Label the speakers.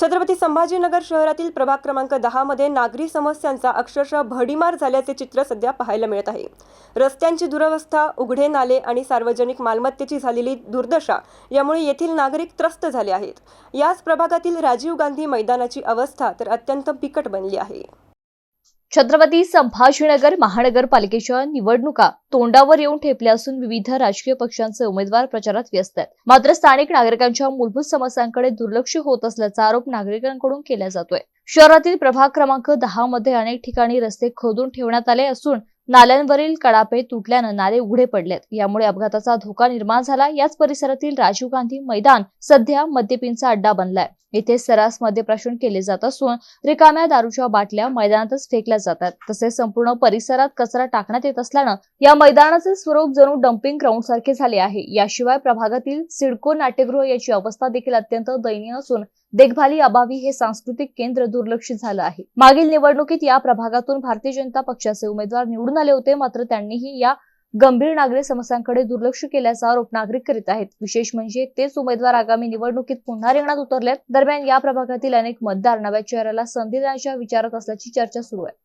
Speaker 1: छत्रपती संभाजीनगर शहरातील प्रभाग क्रमांक दहा मध्ये नागरी समस्यांचा अक्षरशः भडीमार झाल्याचे चित्र सध्या पाहायला मिळत आहे. रस्त्यांची दुरवस्था उघडे नाले आणि सार्वजनिक मालमत्तेची झालेली दुर्दशा यामुळे येथील नागरिक त्रस्त झाले आहेत. याच प्रभागातील राजीव गांधी मैदानाची अवस्था तर अत्यंत बिकट बनली आहे.
Speaker 2: छत्रपती संभाजीनगर महानगरपालिकेच्या निवडणुका तोंडावर येऊन ठेपल्या असून विविध राजकीय पक्षांचे उमेदवार प्रचारात व्यस्त आहेत. मात्र स्थानिक नागरिकांच्या मूलभूत समस्यांकडे दुर्लक्ष होत असल्याचा आरोप नागरिकांकडून केला जातोय. शहरातील प्रभाग क्रमांक दहा मध्ये अनेक ठिकाणी रस्ते खोदून ठेवण्यात आले असून नाल्यांवरील कडापे तुटल्यानं नाले उघडे पडलेत. यामुळे अपघाताचा धोका निर्माण झाला. याच परिसरातील राजीव गांधी मैदान सध्या मद्यपींचा अड्डा बनलाय. इथे सरास मद्यप्राशन केले जात असून रिकाम्या दारूच्या बाटल्या मैदानातच फेकल्या जातात. तसेच संपूर्ण परिसरात कचरा टाकण्यात येत असल्यानं या मैदानाचे स्वरूप जणू डम्पिंग ग्राउंड सारखे झाले आहे. याशिवाय प्रभागातील सिडको नाट्यगृह याची अवस्था देखील अत्यंत दयनीय असून देखभाली अभावी हे सांस्कृतिक केंद्र दुर्लक्षित झालं आहे. मागील निवडणुकीत या प्रभागातून भारतीय जनता पक्षाचे उमेदवार निवडून आले होते. मात्र त्यांनीही या गंभीर नागरिक समस्यांकडे दुर्लक्ष केल्याचा आरोप नागरिक करीत आहेत. विशेष म्हणजे तेच उमेदवार आगामी निवडणुकीत पुन्हा रिंगणात उतरलेत. दरम्यान या प्रभागातील अनेक मतदार नव्या चेहऱ्याला संधी देण्याच्या विचारात असल्याची चर्चा सुरू आहे.